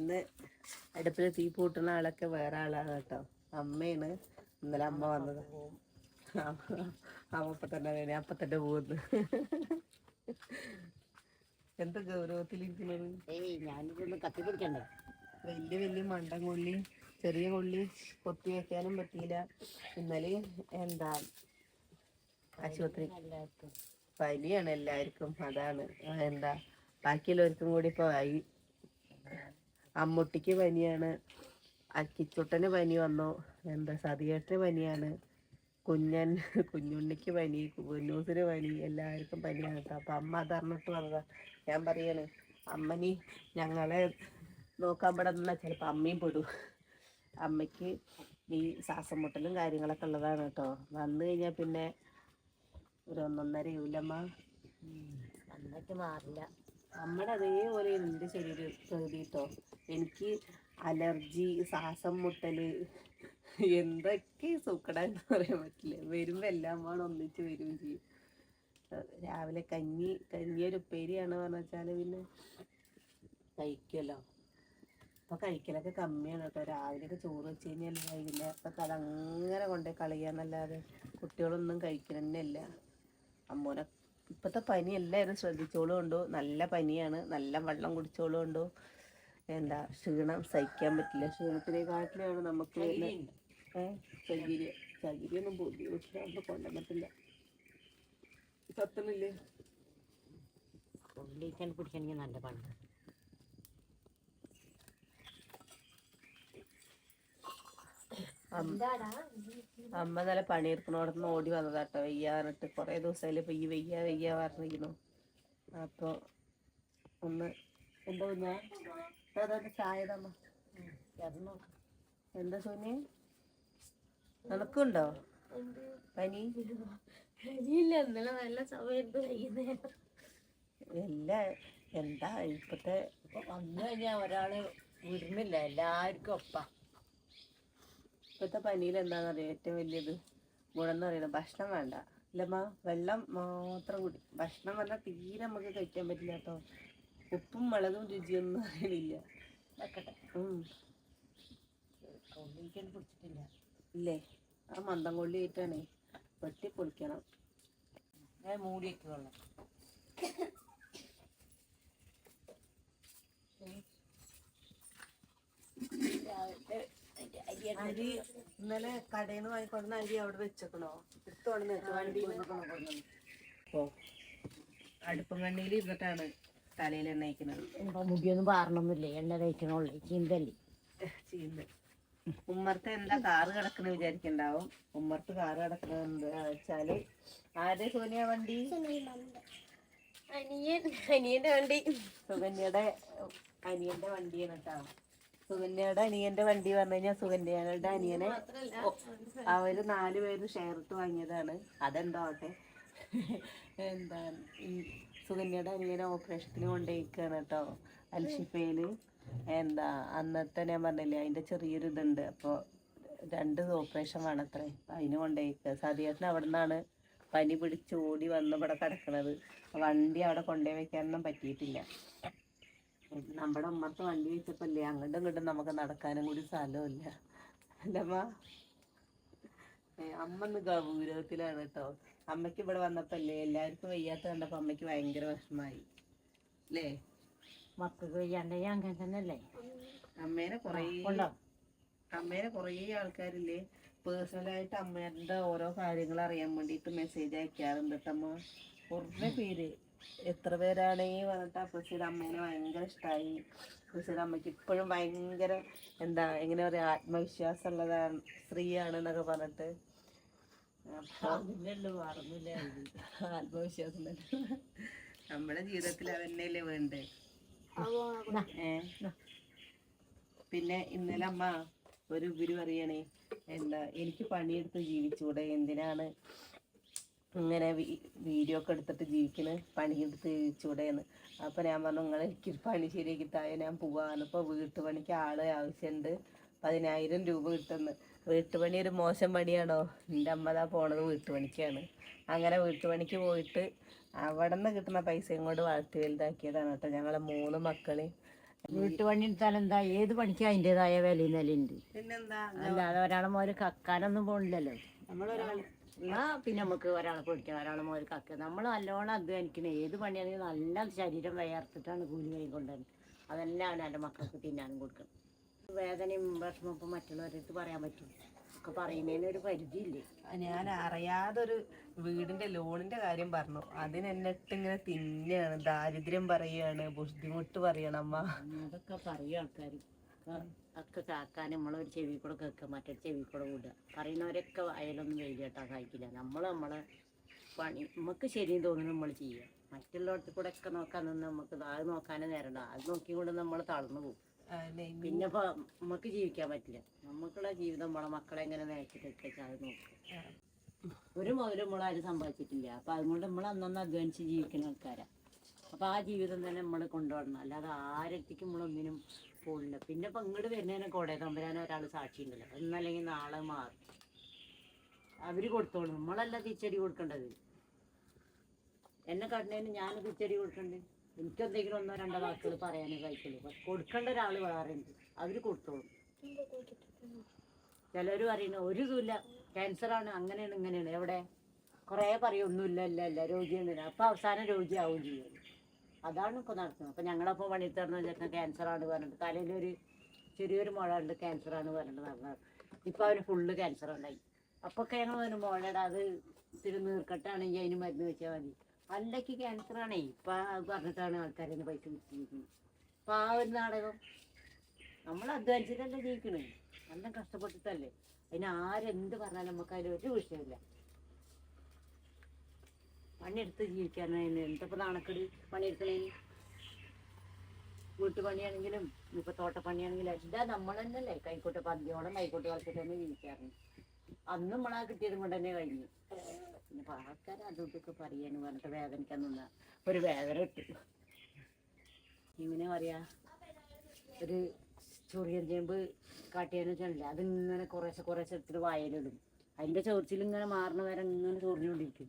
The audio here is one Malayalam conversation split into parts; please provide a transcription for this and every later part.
ഇന്ന് അടുപ്പിൽ തീ പൂട്ടുന്ന ആളൊക്കെ വേറെ ആളാണ് കേട്ടോ. അമ്മയാണ്. ഇന്നലെ അമ്മ വന്നത്. അമ്മ അപ്പൊ തന്നെ വേണേ അപ്പൊ തന്നെ പോകുന്നു എന്ത് ഗൗരവത്തിലിരിക്കുന്നത് ഏയ് ഞാനിതൊന്ന് കത്തി വലിയ വലിയ മണ്ടൻ കൊള്ളി ചെറിയ കൊള്ളി കൊത്തി വെക്കാനും പറ്റിയില്ല. ഇന്നലെ എന്താ ആശുപത്രി പനിയാണ് എല്ലാവർക്കും. അതാണ്. എന്താ? ബാക്കിയുള്ളവർക്കും കൂടി ഇപ്പൊ ആയി. അമ്മുട്ടിക്ക് പനിയാണ്. അക്കിച്ചുട്ടന് പനി വന്നു. എന്താ സതിയേട്ടന് പനിയാണ്. കുഞ്ഞൻ കുഞ്ഞുണ്ണിക്ക് പനി കുഞ്ഞൂസിന് പനി എല്ലാവർക്കും പനിയാണ് കേട്ടോ. അപ്പൊ അമ്മ അതറിഞ്ഞിട്ട് വന്നതാ. ഞാൻ പറയാണ് അമ്മനി ഞങ്ങളെ നോക്കാൻ പെടുന്ന ചിലപ്പോ അമ്മയും പെടും. അമ്മയ്ക്ക് ഈ ശ്വാസം മുട്ടലും കാര്യങ്ങളൊക്കെ ഉള്ളതാണ് കേട്ടോ. വന്നു കഴിഞ്ഞാൽ പിന്നെ ഒരു ഒന്നൊന്നര ഇല്ലമ്മ അന്നൊക്കെ മാറില്ല. നമ്മുടെ അതേപോലെ എന്റെ ശരീരം പ്രകൃതി കേട്ടോ എനിക്ക് അലർജി ശ്വാസം മുട്ടൽ എന്തൊക്കെ സൂക്കടാന്ന് പറയാൻ പറ്റില്ല. വരുമ്പോൾ എല്ലാം വേണം ഒന്നിച്ച് വരും ചെയ്യും. രാവിലെ കഞ്ഞി കഞ്ഞി ഒരു ഉപ്പേരിയാണ് പറഞ്ഞു വെച്ചാൽ പിന്നെ കഴിക്കുമല്ലോ ഇപ്പം കഴിക്കലൊക്കെ കമ്മിയാണ് കേട്ടോ. രാവിലെയൊക്കെ ചോറ് വെച്ച് കഴിഞ്ഞാൽ വൈകുന്നേരത്തൊക്കെ അതങ്ങനെ കൊണ്ടേ കളയാന്നല്ലാതെ കുട്ടികളൊന്നും കഴിക്കണമെന്നില്ല അമ്മൂനെ ഇപ്പോഴത്തെ പനി എല്ലാവരും ശ്രദ്ധിച്ചോളും ഉണ്ടോ നല്ല പനിയാണ്. നല്ല വെള്ളം കുടിച്ചോളും ഉണ്ടോ എന്താ ക്ഷീണം സഹിക്കാൻ പറ്റില്ല. ക്ഷീണത്തിനെക്കാട്ടിലാണ് നമുക്ക് ഏഹ് ചകിരി. ചകിരിയൊന്നും കൊണ്ടാൻ പറ്റില്ല സത്തമില്ലേ ഉള്ളിക്കാൻ പിടിക്കണമെങ്കിൽ നല്ല പണ്ട് അമ്മ നല്ല പണിയെടുക്കണോടത്ത് ഓടി വന്നതാട്ടോ. വെയ്യാ പറഞ്ഞിട്ട് കുറേ ദിവസമായില്ലേ ഇപ്പൊ ഈ വെയ്യ വെയ്യ പറഞ്ഞിരിക്കുന്നു. അപ്പൊ ഒന്ന് എന്താ ഞാൻ ചായതമ്മ ചായ തമ്മ എന്താ സോനി? നിനക്കുണ്ടോ? പനി? ഇല്ല ഇന്നലെ നല്ല സമയത്ത് വൈകുന്നേരം. എല്ലാ എന്താ ഇപ്പത്തെ ഇപ്പൊ വന്നു കഴിഞ്ഞാൽ ഒരാൾ വിടുന്നില്ല. എല്ലാവർക്കും ഒപ്പം. ഇപ്പത്തെ പനിയിൽ എന്താണെന്നറിയാം? ഏറ്റവും വലിയത് ഗുണം എന്ന് പറയുന്നത് ഭക്ഷണം വേണ്ട. ഇല്ലമ്മ വെള്ളം മാത്രം കുടി. ഭക്ഷണം പറഞ്ഞാൽ തീരെ നമുക്ക് കഴിക്കാൻ പറ്റില്ല കേട്ടോ. ഉപ്പും മുളകും രുചിയൊന്നും അറിയണില്ല. ഇല്ലേ? ആ മന്ദം കൊള്ളി ആയിട്ടാണേ. വെട്ടി പൊളിക്കണം. ഞാൻ മൂടിയൊക്കെ വെള്ളം അരി ഇന്നലെ കടയിൽ നിന്ന് വാങ്ങിക്കൊണ്ടുന്ന അരി അവിടെ വെച്ചേക്കണോ? എടുത്തോണ്ട് വണ്ടി ഓ അടുപ്പും കണ്ണിയിൽ ഇരുന്നിട്ടാണ് തലയിൽ എണ്ണ അയക്കുന്നത് ഇപ്പൊ മുടിയൊന്നും പാറണമൊന്നുമില്ല എണ്ണ കഴിക്കണുള്ളൂ ചീന്തല്ലേ. ചീന്ത. ഉമ്മർത്ത് എന്താ കാറ് കിടക്കണ വിചാരിക്കണ്ടാവും. ഉമ്മർത്ത് കാറ് കിടക്കണ എന്താ വെച്ചാൽ ആരുടെ സോനിയ വണ്ടി? അനിയൻ അനിയന്റെ വണ്ടി. സുകന്യയുടെ അനിയന്റെ വണ്ടിയാണ് കേട്ടോ. സുകന്യയുടെ അനിയന്റെ വണ്ടി പറഞ്ഞു കഴിഞ്ഞാൽ അനിയനെ അവർ നാല് പേര് ഷെയർ ഇട്ട് വാങ്ങിയതാണ്. അതെന്താവട്ടെ? എന്താണ് ഈ സുകന്യയുടെ അനിയനെ ഓപ്പറേഷത്തിന് കൊണ്ടുപോയിക്കാണ് കേട്ടോ അൽഷിഫയിൽ എന്താ അന്നത്തെ ഞാൻ പറഞ്ഞില്ലേ അതിന്റെ ചെറിയൊരു ഇതുണ്ട്. അപ്പോൾ രണ്ട് ഓപ്പറേഷൻ വേണം അത്രേ അതിന് കൊണ്ടുപോയിക്കുക സതിയേട്ടൻ അവിടെ നിന്നാണ് പനി പിടിച്ച് ഓടി വന്ന് ഇവിടെ കിടക്കണത്. വണ്ടി അവിടെ കൊണ്ടുപോയി വെക്കാനൊന്നും പറ്റിയിട്ടില്ല. നമ്മുടെ ഉമ്മത്ത് വണ്ടി വെച്ചപ്പല്ലേ? അങ്ങോട്ടും ഇങ്ങോട്ടും നമുക്ക് നടക്കാനും കൂടി സ്ഥലമില്ല. അല്ലമ്മ. അമ്മ ഇന്ന് ഗൗരവത്തിലാണ് കേട്ടോ അമ്മയ്ക്ക് ഇവിടെ വന്നപ്പല്ലേ എല്ലാവർക്കും വയ്യാത്ത കണ്ടപ്പോ അമ്മയ്ക്ക് ഭയങ്കര വിഷമായി. അല്ലേ മക്കൾക്ക് വയ്യാണ്ട് അങ്ങനെ തന്നെയല്ലേ? അമ്മേനെ കൊറേ അമ്മേനെ കുറേ ആൾക്കാരില്ലേ? പേഴ്സണലായിട്ട് അമ്മേന്റെ ഓരോ കാര്യങ്ങൾ അറിയാൻ വേണ്ടിയിട്ട് മെസ്സേജ് അയക്കാറുണ്ട് കേട്ടമ്മ കുറേ പേര്. എത്ര പേരാണ് ഈ പറഞ്ഞിട്ട് ആ അമ്മേനെ ഭയങ്കര ഇഷ്ടമായി പ്രസിഡ അമ്മയ്ക്ക് ഇപ്പോഴും ഭയങ്കര എന്താ എങ്ങനെ പറയാ ആത്മവിശ്വാസം ഉള്ളതാണ് സ്ത്രീയാണ് എന്നൊക്കെ പറഞ്ഞിട്ട് ആത്മവിശ്വാസം നമ്മുടെ ജീവിതത്തിൽ അതന്നെയല്ലേ വേണ്ടേ? പിന്നെ ഇന്നലെ അമ്മ ഒരു ഉപരി പറയണേ എന്താ എനിക്ക് പണിയെടുത്ത് ജീവിച്ചൂടെ എന്തിനാണ് ഇങ്ങനെ വീഡിയോ ഒക്കെ എടുത്തിട്ട് ജീവിക്കണ്. പണിയെടുത്ത് ജീവിച്ചൂടെ എന്ന് അപ്പൊ ഞാൻ പറഞ്ഞു നിങ്ങൾ എനിക്ക് പണി ശരിയാക്കി തായ? ഞാൻ പോവാന്ന് ഇപ്പോൾ വീട്ടുപണിക്ക് ആൾ ആവശ്യമുണ്ട് പതിനായിരം രൂപ കിട്ടുന്നു. വീട്ടുപണി ഒരു മോശം പണിയാണോ? എന്റെ അമ്മ ദാ പോണത് വീട്ടുപണിക്കാണ്. അങ്ങനെ വീട്ടുപണിക്ക് പോയിട്ട് അവിടെ നിന്ന് കിട്ടുന്ന പൈസയും കൊണ്ട് വളർത്തി വലുതാക്കിയതാണ് കേട്ടോ ഞങ്ങളെ മൂന്ന് മക്കൾ. വീട്ടുപണി എടുത്താൽ എന്താ? ഏത് പണിക്കും അതിന്റെതായ വിലയും നിലയുണ്ട്. പിന്നെന്താ? അല്ലാതെ ഒരാളെ മോര് കക്കാനൊന്നും പോണില്ലല്ലോ. നമ്മളൊരാൾ എന്നാ പിന്നെ നമുക്ക് ഒരാളെ പൊടിക്കാം ഒരാളെ മോര് കക്കുക നമ്മൾ നല്ലോണം അധ്വാനിക്കണേ. ഏത് പണിയാണെങ്കിലും നല്ല ശരീരം വയർത്തിട്ടാണ് കൂലി കൈ കൊണ്ടുവരുന്നത്. അതന്നെയാണ് എന്റെ മക്കൾക്ക് തിന്നാനും കൊടുക്കണം. വേദനയും വിഷമം ഇപ്പം മറ്റുള്ളവരടുത്ത് പറയാൻ പറ്റും. ഒക്കെ പറയുന്നതിന് ഒരു പരിധിയില്ലേ? ഞാൻ അറിയാതൊരു വീടിന്റെ ലോണിന്റെ കാര്യം പറഞ്ഞു. അതിന് എന്നിട്ട് ഇങ്ങനെ തിന്നാണ് ദാരിദ്ര്യം പറയാണ് ബുദ്ധിമുട്ട് പറയണം അമ്മ. അതൊക്കെ പറയും ആൾക്കാർ ഒക്കെ കാക്കാൻ നമ്മളൊരു ചെവി കൂടെ കേൾക്കുക മറ്റൊരു ചെവി കൂടെ വിടുക. പറയുന്നവരൊക്കെ അയലൊന്നും വെയിലിട്ടാ കേട്ടാൽ സഹിക്കില്ല നമ്മൾ നമ്മളെ പണി നമുക്ക് ശരിയും തോന്നുന്നു നമ്മൾ ചെയ്യുക. മറ്റുള്ളവർക്ക് കൂടെ ഒക്കെ നോക്കാൻ നിന്ന് നമുക്ക് അത് നോക്കാനേ നേരണ്ട. അത് നോക്കി കൊണ്ട് നമ്മൾ തളർന്നു പോകും. പിന്നെ ഇപ്പൊ നമുക്ക് ജീവിക്കാൻ പറ്റില്ല. നമുക്കുള്ള ജീവിതം നമ്മളെ മക്കളെ എങ്ങനെ നയിച്ചിട്ടൊക്കെ അത് നോക്കുക ഒരു മുതലും നമ്മൾ ആരും സമ്പാദിച്ചിട്ടില്ല. അപ്പൊ അതുകൊണ്ട് നമ്മൾ അന്നൊന്ന് അധ്വാനിച്ച് ജീവിക്കുന്ന ആൾക്കാരാ. അപ്പൊ ആ ജീവിതം തന്നെ നമ്മൾ കൊണ്ടുപോകണം അല്ലാതെ ആരെത്തിക്കും നമ്മളൊന്നിനും പോകില്ല പിന്നെ ഇപ്പൊ ഇങ്ങോട്ട് വരുന്നതിനെ കോടതി തമ്പരാൻ ഒരാൾ സാക്ഷി ഉണ്ടല്ലോ. എന്നല്ലെങ്കിൽ നാളെ മാറും. അവർ കൊടുത്തോളും. നമ്മളല്ല തിരിച്ചടി കൊടുക്കേണ്ടത്. എന്നെ കണ്ടതിന് ഞാൻ തിരിച്ചടി കൊടുക്കണ്ടേ. എനിക്കെന്തെങ്കിലും ഒന്നോ രണ്ടോ വാക്കുകൾ പറയാനേ കഴിക്കുള്ളൂ. പക്ഷെ കൊടുക്കേണ്ട ഒരാൾ വേറെ ഉണ്ട്. അവർ കൊടുത്തോളും. ചിലർ പറയുന്നു ഒരു ഇതുമില്ല. ക്യാൻസറാണ് അങ്ങനെയാണ് ഇങ്ങനെയാണ്. എവിടെ? കുറേ പറയും ഒന്നുമില്ല ഇല്ല ഇല്ല. രോഗിയാണ്. അപ്പം അവസാനം രോഗിയാവുകയും ചെയ്യും. അതാണ് ഇപ്പോൾ നടക്കുന്നത്. അപ്പം ഞങ്ങളപ്പോൾ പണിയെടുത്തിരുന്ന ചേട്ടൻ ക്യാൻസറാണ് പറഞ്ഞിട്ട് ഒരു ചെറിയൊരു മുഴ ഉണ്ട് ക്യാൻസറാണ് പറഞ്ഞിട്ട് നടന്നത് ഇപ്പോൾ അവന് ഫുള്ള് ക്യാൻസർ ഉണ്ടായി. അപ്പോൾ ഒക്കെ ഞങ്ങൾ പറഞ്ഞു മുഴയുടെ അത് ഇത്തിരി നീർക്കെട്ടാണെങ്കിൽ അതിന് മരുന്ന് വെച്ചാൽ മതി. പല്ലയ്ക്ക് ക്യാൻസറാണേ ഇപ്പം അത് പറഞ്ഞിട്ടാണ് ആൾക്കാരെ പൈസ വിളിച്ചിരിക്കുന്നത് അപ്പം ആ ഒരു നാടകം നമ്മൾ അധ്വാനിച്ചിട്ടല്ലേ ജീവിക്കണേ. നല്ല കഷ്ടപ്പെട്ടിട്ടല്ലേ. അതിന് ആരെന്ത് പറഞ്ഞാലും നമുക്ക് അതിൽ ഒരു വിഷയമില്ല. പണിയെടുത്ത് ജീവിക്കാനായിരുന്നു എന്തപ്പോ നാണക്കെട് പണിയെടുക്കണേന് വീട്ടുപണിയാണെങ്കിലും ഇപ്പൊ തോട്ടപ്പണിയാണെങ്കിലും എല്ലാം നമ്മൾ തന്നെയല്ലേ കൈക്കോട്ട് പന്തിയോളം കൈക്കോട്ട് കളിച്ചിട്ട് തന്നെ ജീവിക്കാറുണ്ട് അന്ന് നമ്മളാ കിട്ടിയതും കൊണ്ട് തന്നെ കഴിഞ്ഞു. പിന്നെ ആൾക്കാർ അതും ഇതൊക്കെ പറഞ്ഞിട്ട് വേദനിക്കാൻ ഒരു വേദന കിട്ടി. ഇങ്ങനെ പറയാ? ഒരു ചൊറിയൻ ചേമ്പ് കാട്ടിയാന്ന് വെച്ചാൽ അതിങ്ങനെ കുറേശ്ശെ കുറേശ്ശെ എടുത്തിട്ട് വായലിടും. അതിന്റെ ചോർച്ചിൽ ഇങ്ങനെ മാറണ വരെ ഇങ്ങനെ ചൊറിഞ്ഞുകൊണ്ടിരിക്കും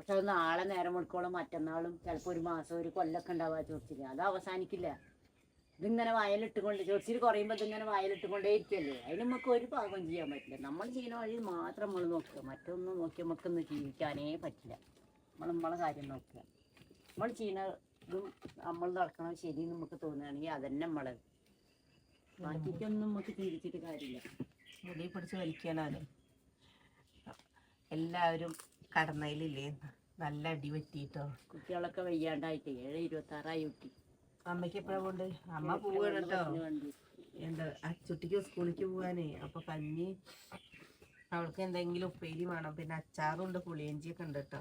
പക്ഷെ അത് നാളെ നേരം മുടക്കോളം മറ്റന്നാളും ചിലപ്പോൾ ഒരു മാസം ഒരു കൊല്ലൊക്കെ ഉണ്ടാവുക ചോദിച്ചില്ല അത് അവസാനിക്കില്ല. ഇതിങ്ങനെ വയലിട്ടുകൊണ്ട് ചൊറിച്ചിൽ കുറയുമ്പോൾ ഇതിങ്ങനെ വയലിട്ടുകൊണ്ടേ ഇരിക്കല്ലേ അതിന് നമുക്ക് ഒരു പാകം ചെയ്യാൻ പറ്റില്ല. നമ്മൾ ചെയ്യുന്ന വഴി മാത്രം നമ്മൾ നോക്കുക. മറ്റൊന്നും നോക്കി നമുക്കൊന്നും ജീവിക്കാനേ പറ്റില്ല. നമ്മൾ നമ്മളെ കാര്യം നോക്കുക. നമ്മൾ ചെയ്യുന്നതും നമ്മൾ നടക്കണം ശരി നമുക്ക് തോന്നുകയാണെങ്കിൽ അതന്നെ നമ്മൾ ബാക്കിക്കൊന്നും നമുക്ക് ചിന്തിച്ചിട്ട് കാര്യമില്ല. മുടി പിടിച്ച് വലിക്കാനാണ്. എല്ലാവരും കടന്നയിലില്ലേ നല്ല അടി പറ്റിട്ടോ. കുട്ടികളൊക്കെ വയ്യാണ്ടായിട്ട് ഏഴ് ഇരുപത്തി ആറായി കുട്ടി. അമ്മയ്ക്ക് എപ്പോഴാ പോണ്ട്? അമ്മ പോവാണ് കേട്ടോ. എന്താ അച്ചുട്ടിക്ക് സ്കൂളിലേക്ക് പോവാനേ. അപ്പൊ കഞ്ഞി അവൾക്ക് എന്തെങ്കിലും ഉപ്പേരി വേണം. പിന്നെ അച്ചാറുണ്ട് പുളിയഞ്ചിയൊക്കെ ഉണ്ട് കേട്ടോ.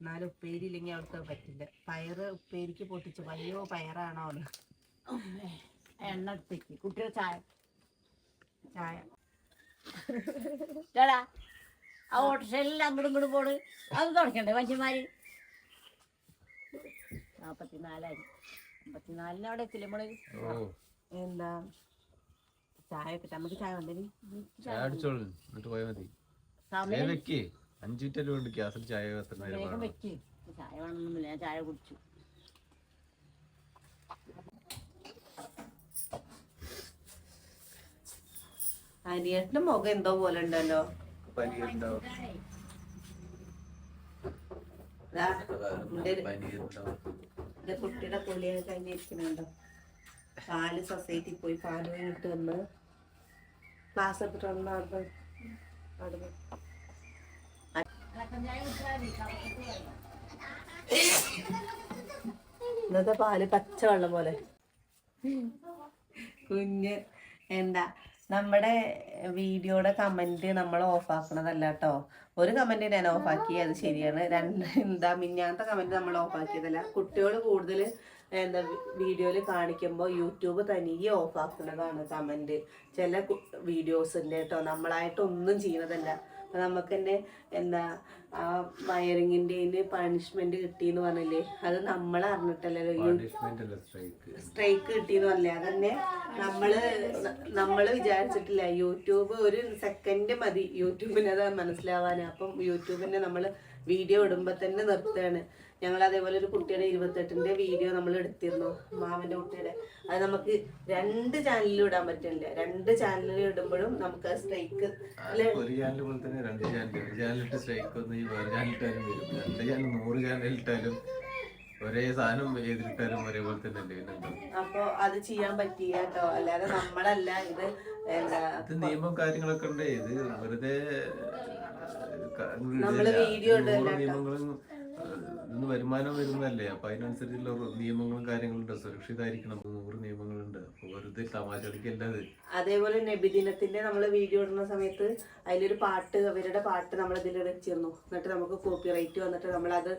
എന്നാലും ഉപ്പേരി ഇല്ലെങ്കിൽ അവൾക്ക് പറ്റില്ല. പയറ് ഉപ്പേരിക്ക് പൊട്ടിച്ചു. അയ്യോ പയറാണോ അവൾ. എണ്ണ കുട്ടികൾ ചായ. ചായ. ആ ഓട്ടോറിക്ഷയിൽ അങ്ങോട്ടും ഇങ്ങോട്ടും പോണ്. അത് തുടക്കണ്ടേ മനുഷ്യന്മാര് നാപ്പത്തിനാലായി അമ്പത്തിനാലിന് അവിടെ എത്തില്ല നമ്മൾ എന്താ? ചായ ഒക്കെ നമുക്ക് ചായ ഉണ്ടെങ്കിൽ ചായ അടിച്ചോളൂ. എന്നിട്ട് പോയാൽ മതി. ചായ സമയം വെക്കേ. അഞ്ചു മിനിറ്റ് കൊണ്ട് ഗ്യാസിൽ ചായ എത്ര വേഗം വേണം? വെക്ക്. ചായ വേണമെന്നില്ല ഞാൻ ചായ കുടിച്ചു. അനിയേട്ടന്റെ മുഖം എന്തോ പോലെ ഉണ്ടല്ലോ. പനി ഉണ്ടാവും എന്റെ കുട്ടിയുടെ കഴിഞ്ഞിരിക്കുന്നുണ്ടോ. പാൽ സൊസൈറ്റി പോയി പാൽ കഴിഞ്ഞിട്ട് വന്ന് ക്ലാസ് അവിടെ ഇന്നത്തെ പാൽ പച്ചവെള്ളം പോലെ. കുഞ്ഞ് എന്താ നമ്മുടെ വീഡിയോയുടെ കമന്റ് നമ്മൾ ഓഫാക്കണതല്ല കേട്ടോ ഒരു കമന്റ് ഞാൻ ഓഫാക്കി അത് ശരിയാണ്. രണ്ട് എന്താ മിഞ്ഞാത്ത കമന്റ് നമ്മൾ ഓഫാക്കിയതല്ല കുട്ടികൾ കൂടുതൽ എന്താ വീഡിയോയിൽ കാണിക്കുമ്പോൾ യൂട്യൂബ് തനിയെ ഓഫാക്കുന്നതാണ് കമന്റ്. ചില വീഡിയോസിന്റെ കേട്ടോ നമ്മളായിട്ട് ഒന്നും ചെയ്യുന്നതല്ല. അപ്പൊ നമുക്ക് തന്നെ എന്താ ആ വയറിങ്ങിന്റെ പണിഷ്മെന്റ് കിട്ടിയെന്ന് പറഞ്ഞില്ലേ? അത് നമ്മൾ അറിഞ്ഞിട്ടല്ലോ സ്ട്രൈക്ക് കിട്ടിയെന്ന് പറഞ്ഞില്ലേ? അതന്നെ നമ്മൾ നമ്മൾ നമ്മൾ വിചാരിച്ചിട്ടില്ല. യൂട്യൂബ് ഒരു സെക്കൻഡ് മതി. യൂട്യൂബിനത് മനസ്സിലാവാൻ അപ്പം യൂട്യൂബിനെ നമ്മൾ വീഡിയോ ഇടുമ്പോൾ തന്നെ നിർത്തുകയാണ്. ഞങ്ങൾ അതേപോലെ ഒരു കുട്ടിയുടെ ഇരുപത്തെട്ടിന്റെ വീഡിയോ നമ്മൾ എടുത്തിരുന്നു മാമന്റെ കുട്ടിയുടെ. അത് നമുക്ക് രണ്ട് ചാനലിലും ഇടാൻ പറ്റില്ല. രണ്ട് ചാനലിൽ ഇടുമ്പോഴും നമുക്ക് സ്ട്രൈക്ക് ഒരു ചാനൽ പോലെ തന്നെ രണ്ട് ചാനൽ ഒരു ചാനലിട്ട് സ്ട്രൈക്ക് ഒന്ന് ഈ വേറെ ചാനൽ ഇട്ടാലും വരും. രണ്ട് ചാനൽ നൂറ് ചാനൽ ഇട്ടാലും ഒരേ സാധനം ഏതിട്ടാലും ഒരേപോലെ തന്നെ അല്ലേ അപ്പൊ അത് ചെയ്യാൻ പറ്റിയ കേട്ടോ. അല്ലാതെ നമ്മളല്ല ഇത് ഇത് നിയമം കാര്യങ്ങളൊക്കെ ഉണ്ട്. ഇത് വെറുതെ നിയമങ്ങളും ഇന്ന് വരുമാനം വരുന്നതല്ലേ? അപ്പൊ അതിനനുസരിച്ചുള്ള നിയമങ്ങളും കാര്യങ്ങളും കാര്യങ്ങളുണ്ട് സുരക്ഷിതായിരിക്കണം. നൂറ് നിയമങ്ങളുണ്ട്. അപ്പൊ വെറുതെ തമാശ കളിക്കല്ല അത് അതേപോലെ നബിദിനത്തിന്റെ നമ്മൾ വീഡിയോ ഇടുന്ന സമയത്ത് അതിലൊരു പാട്ട് അവരുടെ പാട്ട് നമ്മൾ ഇതിൽ വെച്ചിരുന്നു. എന്നിട്ട് നമുക്ക് കോപ്പിറൈറ്റ് വന്നിട്ട് നമ്മൾ അത്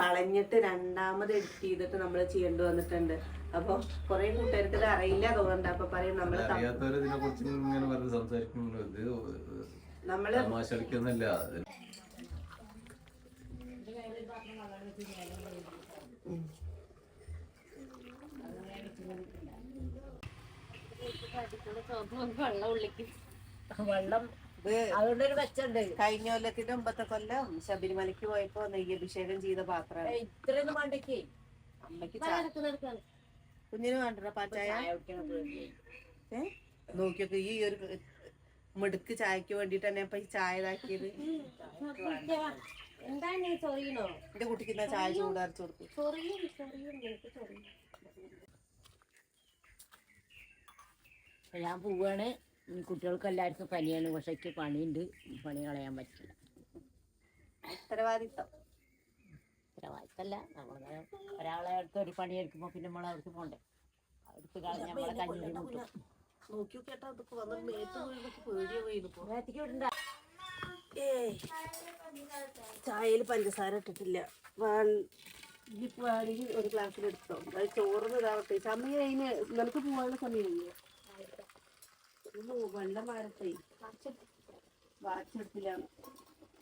കളഞ്ഞിട്ട് രണ്ടാമത് എഡിറ്റ് ചെയ്തിട്ട് നമ്മൾ ചെയ്യേണ്ടി വന്നിട്ടുണ്ട്. അപ്പൊ കുറെ കൂട്ടുകാർക്ക് ഇത് അറിയില്ല തോന്നുന്നുണ്ട്. അപ്പൊ പറയും നമ്മൾ അറിയാത്തവരെ ഇതിനെ കുറിച്ച് ഇങ്ങനെ ഇത് നമ്മൾ കളിക്കൊന്നല്ല അത് വെള്ളം. അതുകൊണ്ടൊരു വെച്ചുണ്ട് കഴിഞ്ഞ കൊല്ലത്തിന്റെ ഒമ്പത്തെ കൊല്ലം ശബരിമലയ്ക്ക് പോയപ്പോ നെയ്യഭിഷേകം ചെയ്ത പാത്രം ഇത്രയൊന്നും വേണ്ടേക്കേ അമ്മയ്ക്ക് കുഞ്ഞിന് വേണ്ട പാച്ചായ ഏ? നോക്കിയൊക്കെ ഈ ഒരു മിടുക്ക് ചായക്ക് വേണ്ടിട്ട് തന്നെ ഇപ്പൊ ഈ ചായ ഇതാക്കിയത്. എന്താണ് ചൊറിയണോ? എന്റെ കുട്ടിക്ക് ഇന്നാ ചായ ചൂടാറിച്ചു കൊടുത്തു ചൊറിയും ചൊറിയും നിനക്ക് ചൊറിയും. ഞാൻ പോവാണ്. ഈ കുട്ടികൾക്ക് എല്ലാവർക്കും പനിയാണ്. പക്ഷെ എനിക്ക് പണിയുണ്ട്. പണി കളയാൻ പറ്റില്ല. ഉത്തരവാദിത്തം. ഉത്തരവാദിത്തല്ല. നമ്മളിങ്ങനെ ഒരാളെ അടുത്ത് ഒരു പണി എടുക്കുമ്പോൾ പിന്നെ നമ്മൾ അവർക്ക് പോണ്ടേ? അടുത്ത് കളഞ്ഞ നമ്മളെ കഞ്ഞി മുട്ടും നോക്കി കേട്ടാ അതൊക്കെ വന്ന് മേത്ത് പേടിയോ ഏയ്. ചായയിൽ പഞ്ചസാര ഇട്ടിട്ടില്ല. ഇനിയിപ്പോൾ ഇനിയിപ്പോ വേണമെങ്കിൽ ഒരു ഗ്ലാസ്സിൽ എടുത്തോ. അത് ചോറിന് ഇതാവട്ടെ. സമയം അതിന് നമുക്ക് പോകാനുള്ള സമയമില്ലേ? വെള്ളം വാച്ചെടുത്തില്ല.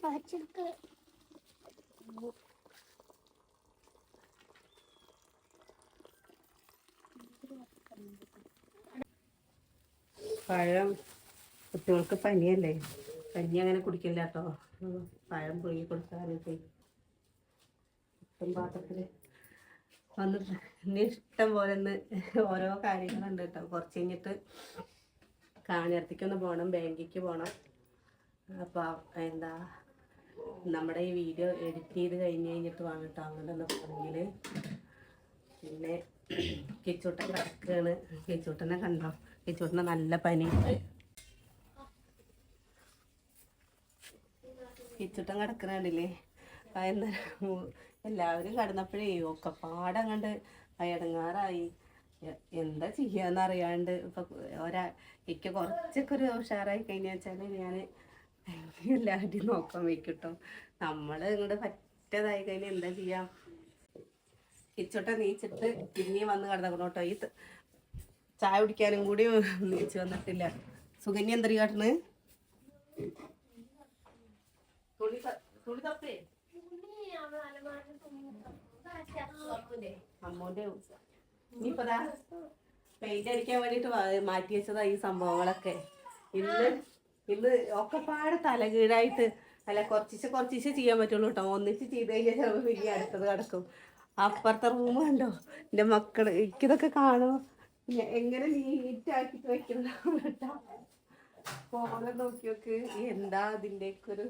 പച്ചക്ക് പഴം കുട്ടികൾക്ക് പനിയല്ലേ? പനി അങ്ങനെ കുടിക്കില്ല കേട്ടോ. പഴം പുഴുകി കൊടുക്കാനൊക്കെ ഇഷ്ടം പാത്രത്തിൽ വന്നിട്ട് ഇനി ഇഷ്ടം പോലെ ഒന്ന് ഓരോ കാര്യങ്ങളുണ്ട് കേട്ടോ. കുറച്ച് കഴിഞ്ഞിട്ട് കാണിയർത്തിക്കൊന്ന് പോകണം ബാങ്കിക്ക് പോകണം അപ്പോൾ എന്താ നമ്മുടെ ഈ വീഡിയോ എഡിറ്റ് ചെയ്ത് കഴിഞ്ഞ് കഴിഞ്ഞിട്ട് വേണം കേട്ടോ അങ്ങനെ ഒന്ന് പോകണമെങ്കിൽ പിന്നെ കിച്ചൂട്ടൻ കിടക്കുകയാണ് കിച്ചൂട്ടനെ കണ്ടോ? കിച്ചൂട്ടനെ നല്ല പനിയുണ്ട് കിച്ചൂട്ടൻ കിടക്കണില്ലേ അതെന്താ എല്ലാവരും കിടന്നപ്പോഴേ ഒക്കെ പാടങ്ങണ്ട് അയടങ്ങാറായി എന്താ ചെയ്യാന്ന് അറിയാണ്ട് ഇപ്പൊ ഒരാ എനിക്ക് കുറച്ചൊക്കെ ഒരു ഉഷാറായി കഴിഞ്ഞാൽ വെച്ചാൽ ഞാൻ എല്ലാവരുടെയും നോക്കാൻ വയ്ക്കട്ടോ. നമ്മൾ ഇങ്ങോട്ട് പറ്റതായി കഴിഞ്ഞാൽ എന്താ ചെയ്യാം? ഇച്ചോട്ട നീച്ചിട്ട് പിന്നെയും വന്ന് കിടന്നോട്ടോ ഈ ചായ കുടിക്കാനും കൂടി നീച്ച് വന്നിട്ടില്ല. സുകന്യ കാട്ടണ് തുണി ത- തുണി തപ്പേ അമ്മോന്റെ ഇനിയിപ്പതാ പെയിന്റ് അടിക്കാൻ വേണ്ടിട്ട് മാറ്റി വെച്ചതാ ഈ സംഭവങ്ങളൊക്കെ. ഇന്ന് ഇന്ന് ഒക്കെ പാടെ തലകീഴായിട്ട് അല്ല കുറച്ചിച്ച് കുറച്ചിച്ച് ചെയ്യാൻ പറ്റുള്ളൂ കേട്ടോ ഒന്നിച്ച് ചെയ്ത് കഴിഞ്ഞാൽ ചിലപ്പോൾ പിന്നെ അടുത്തത് കിടക്കും. അപ്പുറത്തെ റൂം കണ്ടോ? എന്റെ മക്കൾ എനിക്കിതൊക്കെ കാണുമോ എങ്ങനെ നീറ്റ് ആക്കിട്ട് വെക്കണം കേട്ടോ ഫോണ് നോക്കി നോക്ക് എന്താ അതിന്റെയൊക്കെ ഒരു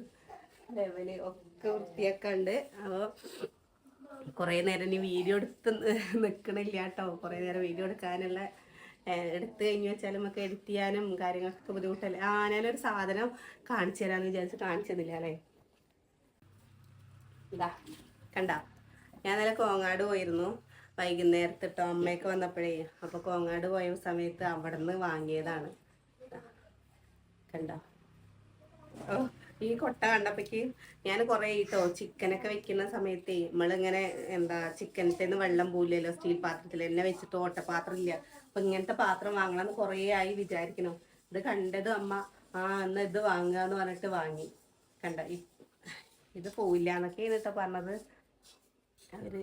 ലെവൽ ഒക്കെ വൃത്തിയാക്കാണ്ട്. അപ്പോൾ കുറേ നേരം ഇനി വീഡിയോ എടുത്ത് നിൽക്കണില്ല കേട്ടോ കുറേ നേരം വീഡിയോ എടുക്കാനുള്ള എടുത്ത് കഴിഞ്ഞു വെച്ചാൽ നമുക്ക് എഡിറ്റ് ചെയ്യാനും കാര്യങ്ങൾക്കൊക്കെ ബുദ്ധിമുട്ടല്ലേ? ആ ഞാനൊരു സാധനം കാണിച്ചു തരാമെന്ന് വിചാരിച്ച് കാണിച്ചു തന്നില്ല അല്ലേ? ഇതാ കണ്ട. ഞാൻ ഇന്നലെ കോങ്ങാട് പോയിരുന്നു. വൈകുന്നേരത്തിട്ടോ അമ്മയൊക്കെ വന്നപ്പോഴേ. അപ്പോൾ കോങ്ങാട് പോയ സമയത്ത് അവിടെ നിന്ന് വാങ്ങിയതാണ് കണ്ടോ. ഓ ഈ കൊട്ട കണ്ടപ്പോഴേക്ക് ഞാൻ കുറേ കേട്ടോ ചിക്കനൊക്കെ വെക്കുന്ന സമയത്ത് നമ്മളിങ്ങനെ എന്താ ചിക്കനത്തേന്ന് വെള്ളം പോലല്ലോ സ്റ്റീൽ പാത്രത്തിൽ എന്നെ വെച്ചിട്ട് ഓട്ടപാത്രം ഇല്ല അപ്പൊ ഇങ്ങനത്തെ പാത്രം വാങ്ങണമെന്ന് കുറേ ആയി വിചാരിക്കണം. ഇത് കണ്ടത് അമ്മ ആ എന്നാ ഇത് വാങ്ങുക എന്ന് പറഞ്ഞിട്ട് വാങ്ങി. കണ്ട ഇത് പോയില്ല എന്നൊക്കെയാണ് കേട്ടോ പറഞ്ഞത്. അവർ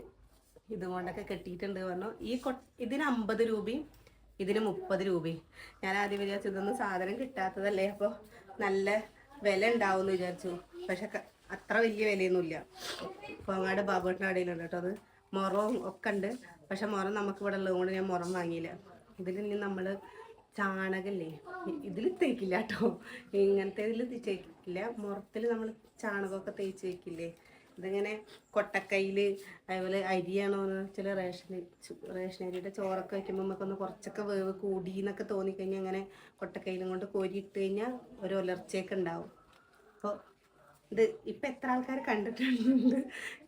ഇതുകൊണ്ടൊക്കെ കെട്ടിയിട്ടുണ്ട് പറഞ്ഞു. ഈ കൊ ഇതിന് അമ്പത് രൂപയും ഇതിന് മുപ്പത് രൂപയും. ഞാൻ ആദ്യം വിചാരിച്ചു ഇതൊന്നും സാധനം കിട്ടാത്തതല്ലേ? അപ്പോൾ നല്ല വില ഉണ്ടാവും എന്ന് വിചാരിച്ചു. പക്ഷെ അത്ര വലിയ വിലയൊന്നുമില്ല. കോങ്ങാട് ബാബുട്ടിന്റെ കടയിലുണ്ട് കേട്ടോ അത്. മുറവും ഒക്കെ ഉണ്ട്. പക്ഷെ മുറം നമുക്ക് ഇവിടെ ഉള്ളതുകൊണ്ട് ഞാൻ മുറം വാങ്ങിയില്ല. ഇതിൽ ഇനി നമ്മൾ ചാണകല്ലേ? ഇതിൽ തേക്കില്ല കേട്ടോ. ഇങ്ങനത്തെ ഇതിൽ തേക്കില്ല. മുറത്തിൽ നമ്മൾ ചാണകമൊക്കെ തേച്ച് വെക്കില്ലേ? ഇതിങ്ങനെ കൊട്ടക്കൈയിൽ അതുപോലെ അരിയാണോ വെച്ചാൽ റേഷൻ റേഷൻ അരിയുടെ ചോറൊക്കെ വയ്ക്കുമ്പോൾ നമുക്കൊന്ന് കുറച്ചൊക്കെ വേവ് കൂടി എന്നൊക്കെ തോന്നിക്കഴിഞ്ഞാൽ അങ്ങനെ കൊട്ടക്കൈയിലും കൊണ്ട് കോരി ഇട്ട് കഴിഞ്ഞാൽ ഒരു ഒലർച്ചയൊക്കെ ഉണ്ടാവും അപ്പോൾ ഇത് ഇപ്പം എത്ര ആൾക്കാർ കണ്ടിട്ടുണ്ട്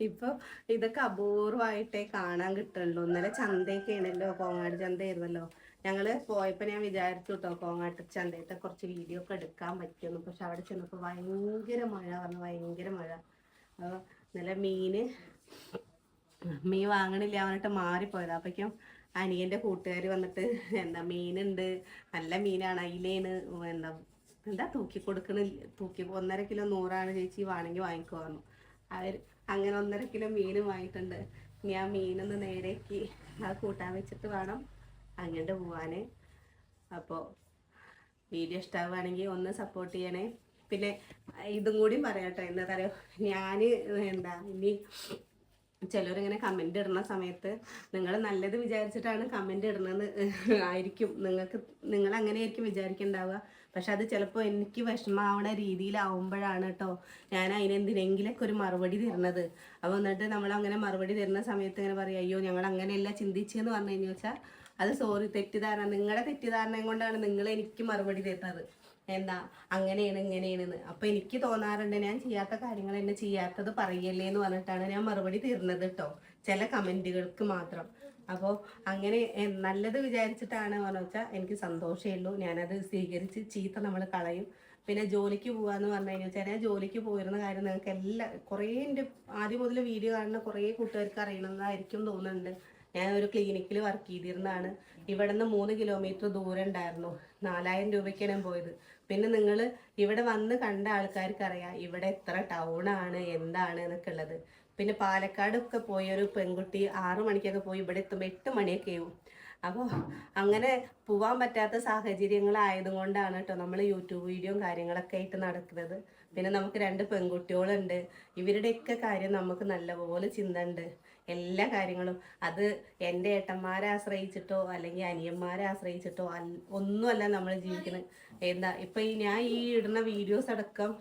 ഇപ്പോൾ ഇതൊക്കെ അപൂർവമായിട്ടേ കാണാൻ കിട്ടുള്ളൂ. ഇന്നലെ ചന്തയൊക്കെ ആണല്ലോ കോങ്ങാട് ചന്തയായിരുന്നല്ലോ. ഞങ്ങൾ പോയപ്പോൾ ഞാൻ വിചാരിച്ചു കേട്ടോ കോങ്ങാട്ട് ചന്തയത്തെ കുറച്ച് വീഡിയോ ഒക്കെ എടുക്കാൻ പറ്റുമെന്ന്. പക്ഷെ അവിടെ ചെന്നപ്പോൾ ഭയങ്കര മഴ പറഞ്ഞു ഭയങ്കര മഴ. അപ്പോൾ ഇന്നലെ മീന്. മീൻ വാങ്ങണില്ല പറഞ്ഞിട്ട് മാറിപ്പോയത്. അപ്പോഴേക്കും അനിയന്റെ കൂട്ടുകാർ വന്നിട്ട് എന്താ മീനുണ്ട്. നല്ല മീനാണ് അയിലേന് എന്താ എന്താ തൂക്കി കൊടുക്കണ? തൂക്കി ഒന്നര കിലോ നൂറാണ് ചേച്ചി വേണമെങ്കിൽ വാങ്ങിക്കോ പറഞ്ഞു. അവർ അങ്ങനെ ഒന്നര കിലോ മീൻ വാങ്ങിയിട്ടുണ്ട്. ഇനി ആ മീനൊന്ന് നേരേക്ക് ആ കൂട്ടാൻ വെച്ചിട്ട് വേണം അങ്ങോട്ട് പോവാന്. അപ്പോൾ വീഡിയോ ഇഷ്ടമാവുകയാണെങ്കിൽ ഒന്ന് സപ്പോർട്ട് ചെയ്യണേ. പിന്നെ ഇതും കൂടി പറയാട്ടോ. എന്താ പറയുക ഞാൻ എന്താ ഇനി ചിലരിങ്ങനെ കമന്റ് ഇടുന്ന സമയത്ത് നിങ്ങൾ നല്ലത് വിചാരിച്ചിട്ടാണ് കമന്റ് ഇടുന്നത് ആയിരിക്കും. നിങ്ങൾക്ക് നിങ്ങൾ അങ്ങനെ ആയിരിക്കും വിചാരിക്കുന്നുണ്ടാവുക പക്ഷെ അത് ചിലപ്പോൾ എനിക്ക് വിഷമാവണ രീതിയിലാവുമ്പോഴാണ് കേട്ടോ ഞാൻ അതിനെന്തിനെങ്കിലൊക്കെ ഒരു മറുപടി തരുന്നത്. അപ്പോൾ എന്നിട്ട് നമ്മൾ അങ്ങനെ മറുപടി തരുന്ന സമയത്ത് ഇങ്ങനെ പറയും അയ്യോ ഞങ്ങൾ അങ്ങനെയല്ല ചിന്തിച്ചെന്ന് പറഞ്ഞു കഴിഞ്ഞു വെച്ചാൽ അത് സോറി തെറ്റിദ്ധാരണ നിങ്ങളുടെ തെറ്റിദ്ധാരണയും കൊണ്ടാണ് നിങ്ങൾ എനിക്ക് മറുപടി തരുന്നത്. എന്താ അങ്ങനെയാണ് ഇങ്ങനെയാണെന്ന്. അപ്പൊ എനിക്ക് തോന്നാറുണ്ട് ഞാൻ ചെയ്യാത്ത കാര്യങ്ങൾ എന്നെ ചെയ്യാത്തത് പറയല്ലേ എന്ന് പറഞ്ഞിട്ടാണ് ഞാൻ മറുപടി തീർന്നത് കേട്ടോ. ചില കമന്റുകൾക്ക് മാത്രം. അപ്പോൾ അങ്ങനെ നല്ലത് വിചാരിച്ചിട്ടാണ് പറഞ്ഞു വെച്ചാൽ എനിക്ക് സന്തോഷമേ ഉള്ളൂ. ഞാനത് സ്വീകരിച്ച് ചീത്ത നമ്മൾ കളയും. പിന്നെ ജോലിക്ക് പോവാന്ന് പറഞ്ഞു കഴിഞ്ഞാൽ ഞാൻ ജോലിക്ക് പോയിരുന്ന കാര്യം നിങ്ങൾക്ക് എല്ലാ കുറേ എന്റെ ആദ്യം മുതൽ വീഡിയോ കാണുന്ന കുറേ കൂട്ടുകാർക്ക് അറിയണമെന്നായിരിക്കും തോന്നുന്നുണ്ട്. ഞാൻ ഒരു ക്ലിനിക്കിൽ വർക്ക് ചെയ്തിരുന്നതാണ്. ഇവിടെ നിന്ന് മൂന്ന് കിലോമീറ്റർ ദൂരം ഉണ്ടായിരുന്നു. നാലായിരം രൂപയ്ക്കാണ് ഞാൻ പോയത്. പിന്നെ നിങ്ങൾ ഇവിടെ വന്ന് കണ്ട ആൾക്കാർക്ക് അറിയാം ഇവിടെ എത്ര ടൗൺ ആണ് എന്താണ് എന്നൊക്കെ ഉള്ളത്. പിന്നെ പാലക്കാടൊക്കെ പോയ ഒരു പെൺകുട്ടി ആറു മണിക്കൊക്കെ പോയി ഇവിടെ എത്തുമ്പോൾ എട്ട് മണിയൊക്കെ ആവും. അപ്പോൾ അങ്ങനെ പോവാൻ പറ്റാത്ത സാഹചര്യങ്ങളായതും കൊണ്ടാണ് കേട്ടോ നമ്മൾ യൂട്യൂബ് വീഡിയോയും കാര്യങ്ങളൊക്കെ ആയിട്ട് നടക്കുന്നത്. പിന്നെ നമുക്ക് രണ്ട് പെൺകുട്ടികളുണ്ട്. ഇവരുടെയൊക്കെ കാര്യം നമുക്ക് നല്ലപോലെ ചിന്ത ഉണ്ട് എല്ലാ കാര്യങ്ങളും. അത് എന്റെ ഏട്ടന്മാരെ ആശ്രയിച്ചിട്ടോ അല്ലെങ്കിൽ അനിയന്മാരെ ആശ്രയിച്ചിട്ടോ ഒന്നുമല്ല നമ്മൾ ജീവിക്കുന്നത് എന്താ ഇപ്പം ഈ ഞാൻ ഈ ഇടുന്ന വീഡിയോസ് അടക്കം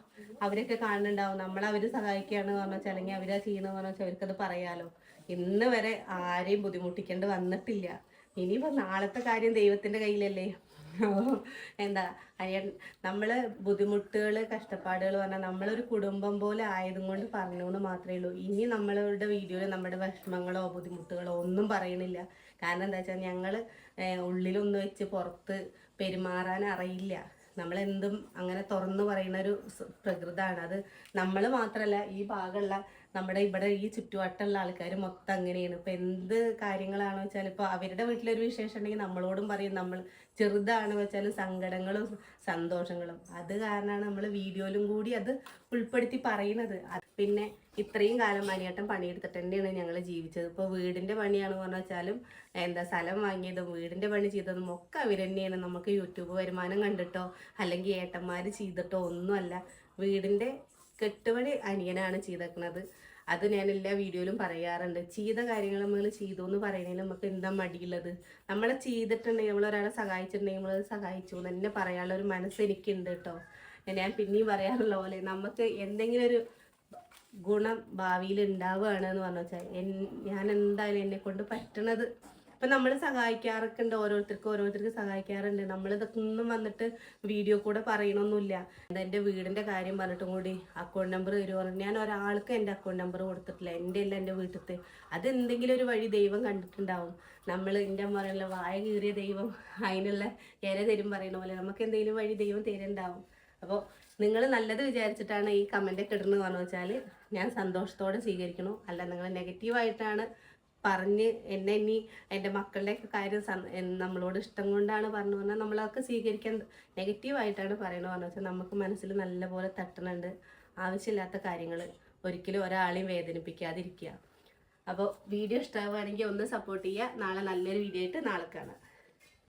അവരൊക്കെ കാണുന്നുണ്ടാവും. നമ്മളവർ സഹായിക്കുകയാണ് പറഞ്ഞു വെച്ചാൽ അല്ലെങ്കിൽ അവരാ ചെയ്യണമെന്ന് പറഞ്ഞു വെച്ചാൽ അവർക്കത് പറയാലോ. ഇന്ന് വരെ ആരെയും ബുദ്ധിമുട്ടിക്കേണ്ടി വന്നിട്ടില്ല. ഇനിയിപ്പോൾ നാളത്തെ കാര്യം ദൈവത്തിന്റെ കയ്യിലല്ലേ? എന്താ അയ്യൻ നമ്മൾ ബുദ്ധിമുട്ടുകൾ കഷ്ടപ്പാടുകൾ പറഞ്ഞാൽ നമ്മളൊരു കുടുംബം പോലെ ആയതും കൊണ്ട് പറഞ്ഞു എന്ന് മാത്രമേ ഉള്ളൂ. ഇനി നമ്മളുടെ വീഡിയോയിൽ നമ്മുടെ വിഷമങ്ങളോ ബുദ്ധിമുട്ടുകളോ ഒന്നും പറയണില്ല. കാരണം എന്താ വെച്ചാൽ ഞങ്ങൾ ഉള്ളിലൊന്ന് വെച്ച് പുറത്ത് പെരുമാറാൻ അറിയില്ല. നമ്മളെന്തും അങ്ങനെ തുറന്നു പറയുന്ന ഒരു പ്രകൃതമാണ് അത് നമ്മൾ മാത്രമല്ല ഈ ഭാഗമുള്ള നമ്മുടെ ഇവിടെ ഈ ചുറ്റുവട്ടമുള്ള ആൾക്കാർ മൊത്തം അങ്ങനെയാണ്. ഇപ്പം എന്ത് കാര്യങ്ങളാണെന്ന് വെച്ചാൽ ഇപ്പോൾ അവരുടെ വീട്ടിലൊരു വിശേഷം ഉണ്ടെങ്കിൽ നമ്മളോടും പറയും നമ്മൾ ചെറുതാണ് വെച്ചാൽ സങ്കടങ്ങളും സന്തോഷങ്ങളും. അത് കാരണമാണ് നമ്മൾ വീഡിയോയിലും കൂടി അത് ഉൾപ്പെടുത്തി പറയുന്നത് പിന്നെ ഇത്രയും കാലം മണിയേട്ടൻ പണിയെടുത്തിട്ട് തന്നെയാണ് ഞങ്ങൾ ജീവിച്ചത്. ഇപ്പോൾ വീടിന്റെ പണിയാണെന്ന് പറഞ്ഞു വെച്ചാലും എന്താ സ്ഥലം വാങ്ങിയതും വീടിന്റെ പണി ചെയ്തതും ഒക്കെ അവർ തന്നെയാണ് നമുക്ക് യൂട്യൂബ് വരുമാനം കണ്ടിട്ടോ അല്ലെങ്കിൽ ഏട്ടന്മാർ ചെയ്തിട്ടോ ഒന്നുമല്ല. വീടിന്റെ കെട്ടുപണി അനിയനാണ് ചെയ്തേക്കുന്നത് അത് ഞാൻ എല്ലാ വീഡിയോയിലും പറയാറുണ്ട്. ചെയ്ത കാര്യങ്ങൾ നമ്മൾ ചെയ്തു എന്ന് പറയുന്നതിൽ നമുക്ക് എന്താ മടിയുള്ളത്? നമ്മളെ ചെയ്തിട്ടുണ്ടെങ്കിൽ നമ്മൾ ഒരാളെ സഹായിച്ചിട്ടുണ്ടെങ്കിൽ നമ്മൾ സഹായിച്ചു എന്ന് തന്നെ പറയാനുള്ള ഒരു മനസ്സ് എനിക്കുണ്ട് കേട്ടോ. ഞാൻ പിന്നെയും പറയാറുള്ള പോലെ നമുക്ക് എന്തെങ്കിലും ഒരു ഗുണം ഭാവിയിൽ ഉണ്ടാവുകയാണ് എന്ന് പറഞ്ഞു വെച്ചാൽ ഞാൻ എന്തായാലും എന്നെ കൊണ്ട് പറ്റണത് ഇപ്പം നമ്മൾ സഹായിക്കാറൊക്കെ ഉണ്ട് ഓരോരുത്തർക്കും ഓരോരുത്തർക്ക് സഹായിക്കാറുണ്ട്. നമ്മൾ ഇതൊക്കെ ഒന്നും വന്നിട്ട് വീഡിയോ കൂടെ പറയണമൊന്നുമില്ല എന്റെ വീടിന്റെ കാര്യം പറഞ്ഞിട്ടും കൂടി അക്കൗണ്ട് നമ്പർ തരുമോ ഞാൻ ഒരാൾക്ക് എന്റെ അക്കൗണ്ട് നമ്പർ കൊടുത്തിട്ടില്ല. എന്റെ അല്ല എന്റെ വീട്ടിലത്തെ അത് എന്തെങ്കിലും ഒരു വഴി ദൈവം കണ്ടിട്ടുണ്ടാവും. നമ്മൾ എന്റെ അമ്മ വായ കീറിയ ദൈവം അതിനുള്ള ഇര തരും പറയുന്ന പോലെ നമുക്ക് എന്തെങ്കിലും വഴി ദൈവം തരുന്നുണ്ടാവും. അപ്പോൾ നിങ്ങൾ നല്ലത് വിചാരിച്ചിട്ടാണ് ഈ കമന്റൊക്കെ ഇടുന്നത് പറഞ്ഞു വെച്ചാൽ ഞാൻ സന്തോഷത്തോടെ സ്വീകരിക്കണു. അല്ല നിങ്ങൾ നെഗറ്റീവായിട്ടാണ് പറഞ്ഞ് എന്നെ ഇനി എന്റെ മക്കളുടെയൊക്കെ കാര്യം നമ്മളോട് ഇഷ്ടം കൊണ്ടാണ് പറഞ്ഞു പറഞ്ഞാൽ നമ്മളതൊക്കെ സ്വീകരിക്കാൻ നെഗറ്റീവായിട്ടാണ് പറയണത് പറഞ്ഞു വെച്ചാൽ നമുക്ക് മനസ്സിൽ നല്ലപോലെ തട്ടണുണ്ട്. ആവശ്യമില്ലാത്ത കാര്യങ്ങൾ ഒരിക്കലും ഒരാളെയും വേദനിപ്പിക്കാതിരിക്കുക. അപ്പോൾ വീഡിയോ ഇഷ്ടമാവുകയാണെങ്കിൽ ഒന്ന് സപ്പോർട്ട് ചെയ്യുക. നാളെ നല്ലൊരു വീഡിയോ ആയിട്ട് നാളെ കാണാം.